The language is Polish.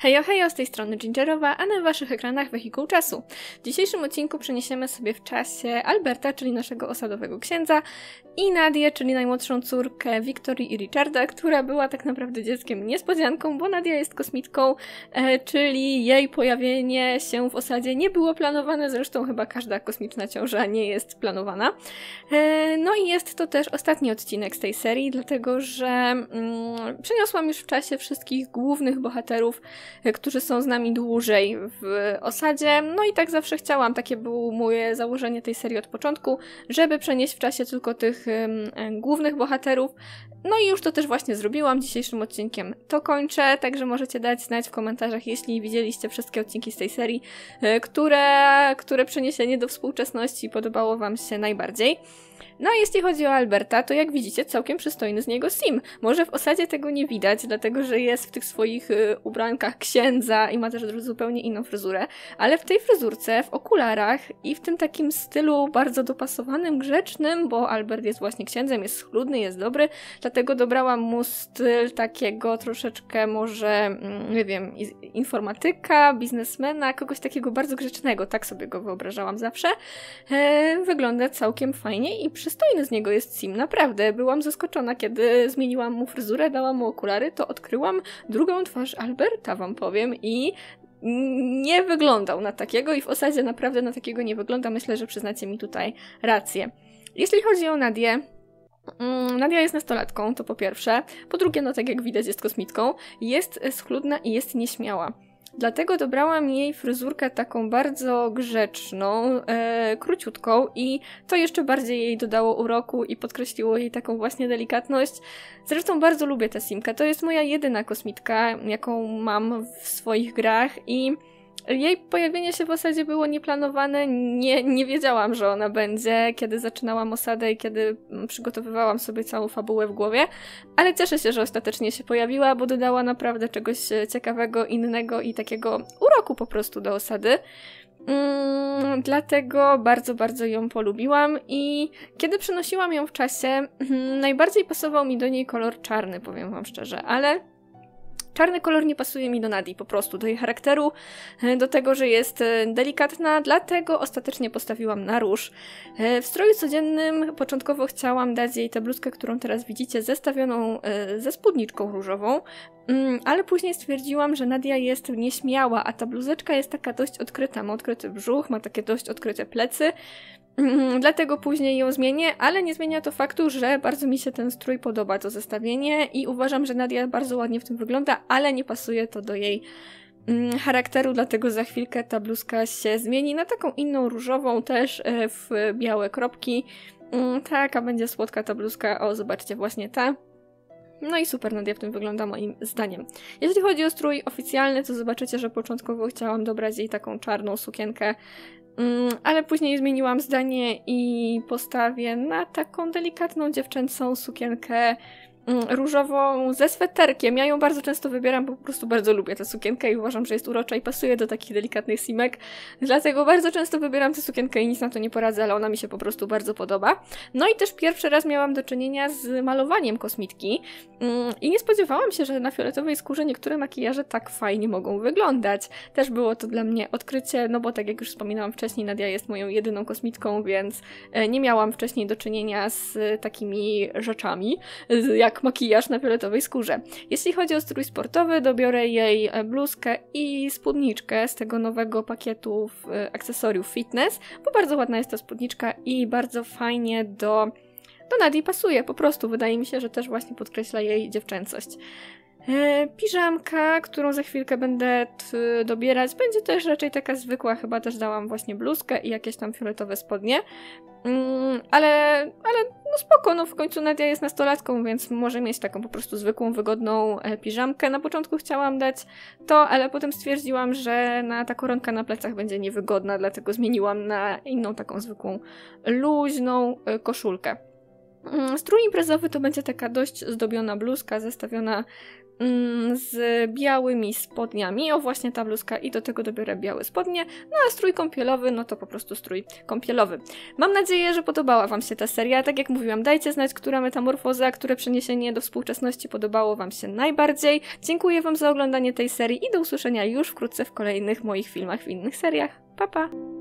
Hejo, hejo, z tej strony Gingerowa, a na waszych ekranach wehikuł czasu. W dzisiejszym odcinku przeniesiemy sobie w czasie Alberta, czyli naszego osadowego księdza, i Nadię, czyli najmłodszą córkę Wiktorii i Richarda, która była tak naprawdę dzieckiem niespodzianką, bo Nadia jest kosmitką, e, czyli jej pojawienie się w osadzie nie było planowane, zresztą chyba każda kosmiczna ciąża nie jest planowana. E, no i jest to też ostatni odcinek z tej serii, dlatego że mm, przeniosłam już w czasie wszystkich głównych bohaterów którzy są z nami dłużej w osadzie. No i tak zawsze chciałam, takie było moje założenie tej serii od początku, żeby przenieść w czasie tylko tych głównych bohaterów. No i już to też właśnie zrobiłam dzisiejszym odcinkiem. To kończę, także możecie dać znać w komentarzach, jeśli widzieliście wszystkie odcinki z tej serii, e, które, które przeniesienie do współczesności podobało Wam się najbardziej. No a jeśli chodzi o Alberta, to jak widzicie, całkiem przystojny z niego sim. Może w osadzie tego nie widać, dlatego że jest w tych swoich y, ubrankach księdza i ma też zupełnie inną fryzurę, ale w tej fryzurce, w okularach i w tym takim stylu bardzo dopasowanym, grzecznym, bo Albert jest właśnie księdzem, jest schludny, jest dobry, dlatego dobrałam mu styl takiego troszeczkę może, mm, nie wiem, informatyka, biznesmena, kogoś takiego bardzo grzecznego, tak sobie go wyobrażałam zawsze. E, wygląda całkiem fajnie i przy przystojny z niego jest Sim, naprawdę. Byłam zaskoczona, kiedy zmieniłam mu fryzurę, dałam mu okulary, to odkryłam drugą twarz Alberta, wam powiem, i nie wyglądał na takiego i w osadzie naprawdę na takiego nie wygląda. Myślę, że przyznacie mi tutaj rację. Jeśli chodzi o Nadię, Nadia jest nastolatką, to po pierwsze. Po drugie, no tak jak widać, jest kosmitką. Jest schludna i jest nieśmiała. Dlatego dobrałam jej fryzurkę taką bardzo grzeczną, e, króciutką i to jeszcze bardziej jej dodało uroku i podkreśliło jej taką właśnie delikatność. Zresztą bardzo lubię tę simkę. To jest moja jedyna kosmitka, jaką mam w swoich grach i jej pojawienie się w osadzie było nieplanowane. Nie, nie wiedziałam, że ona będzie, kiedy zaczynałam osadę i kiedy przygotowywałam sobie całą fabułę w głowie, ale cieszę się, że ostatecznie się pojawiła, bo dodała naprawdę czegoś ciekawego, innego i takiego uroku po prostu do osady. Mm, dlatego bardzo, bardzo ją polubiłam i kiedy przenosiłam ją w czasie, mm, najbardziej pasował mi do niej kolor czarny, powiem wam szczerze, ale Czarny kolor nie pasuje mi do Nadii, po prostu do jej charakteru, e, do tego, że jest e, delikatna, dlatego ostatecznie postawiłam na róż. E, w stroju codziennym początkowo chciałam dać jej tę bluzkę, którą teraz widzicie, zestawioną ze spódniczką różową, mm, ale później stwierdziłam, że Nadia jest nieśmiała, a ta bluzeczka jest taka dość odkryta, ma odkryty brzuch, ma takie dość odkryte plecy, dlatego później ją zmienię, ale nie zmienia to faktu, że bardzo mi się ten strój podoba, to zestawienie i uważam, że Nadia bardzo ładnie w tym wygląda, ale nie pasuje to do jej mm, charakteru, dlatego za chwilkę ta bluzka się zmieni na taką inną różową też e, w białe kropki. Mm, taka będzie słodka ta bluzka, o zobaczcie właśnie ta. No i super Nadia w tym wygląda moim zdaniem. Jeśli chodzi o strój oficjalny, to zobaczycie, że początkowo chciałam dobrać jej taką czarną sukienkę Mm, ale później zmieniłam zdanie i postawię na taką delikatną dziewczęcą sukienkę różową ze sweterkiem. Ja ją bardzo często wybieram, bo po prostu bardzo lubię tę sukienkę i uważam, że jest urocza i pasuje do takich delikatnych simek. Dlatego bardzo często wybieram tę sukienkę i nic na to nie poradzę, ale ona mi się po prostu bardzo podoba. No i też pierwszy raz miałam do czynienia z malowaniem kosmitki mm, i nie spodziewałam się, że na fioletowej skórze niektóre makijaże tak fajnie mogą wyglądać. Też było to dla mnie odkrycie, no bo tak jak już wspominałam wcześniej, Nadia jest moją jedyną kosmitką, więc e, nie miałam wcześniej do czynienia z takimi rzeczami, jak makijaż na fioletowej skórze. Jeśli chodzi o strój sportowy, dobiorę jej e, bluzkę i spódniczkę z tego nowego pakietu e, akcesoriów fitness, bo bardzo ładna jest ta spódniczka i bardzo fajnie do do Nadii pasuje, po prostu wydaje mi się, że też właśnie podkreśla jej dziewczęcość. E, piżamka, którą za chwilkę będę dobierać, będzie też raczej taka zwykła, chyba też dałam właśnie bluzkę i jakieś tam fioletowe spodnie. Mm, ale, ale no spoko, no w końcu Nadia jest nastolatką, więc może mieć taką po prostu zwykłą, wygodną e, piżamkę. Na początku chciałam dać to, ale potem stwierdziłam, że na ta koronka na plecach będzie niewygodna, dlatego zmieniłam na inną taką zwykłą, luźną e, koszulkę. Mm, strój imprezowy to będzie taka dość zdobiona bluzka, zestawiona z białymi spodniami. O, właśnie ta bluzka i do tego dobiorę białe spodnie. No a strój kąpielowy, no to po prostu strój kąpielowy. Mam nadzieję, że podobała Wam się ta seria. Tak jak mówiłam, dajcie znać, która metamorfoza, które przeniesienie do współczesności podobało Wam się najbardziej. Dziękuję Wam za oglądanie tej serii i do usłyszenia już wkrótce w kolejnych moich filmach w innych seriach. Pa pa!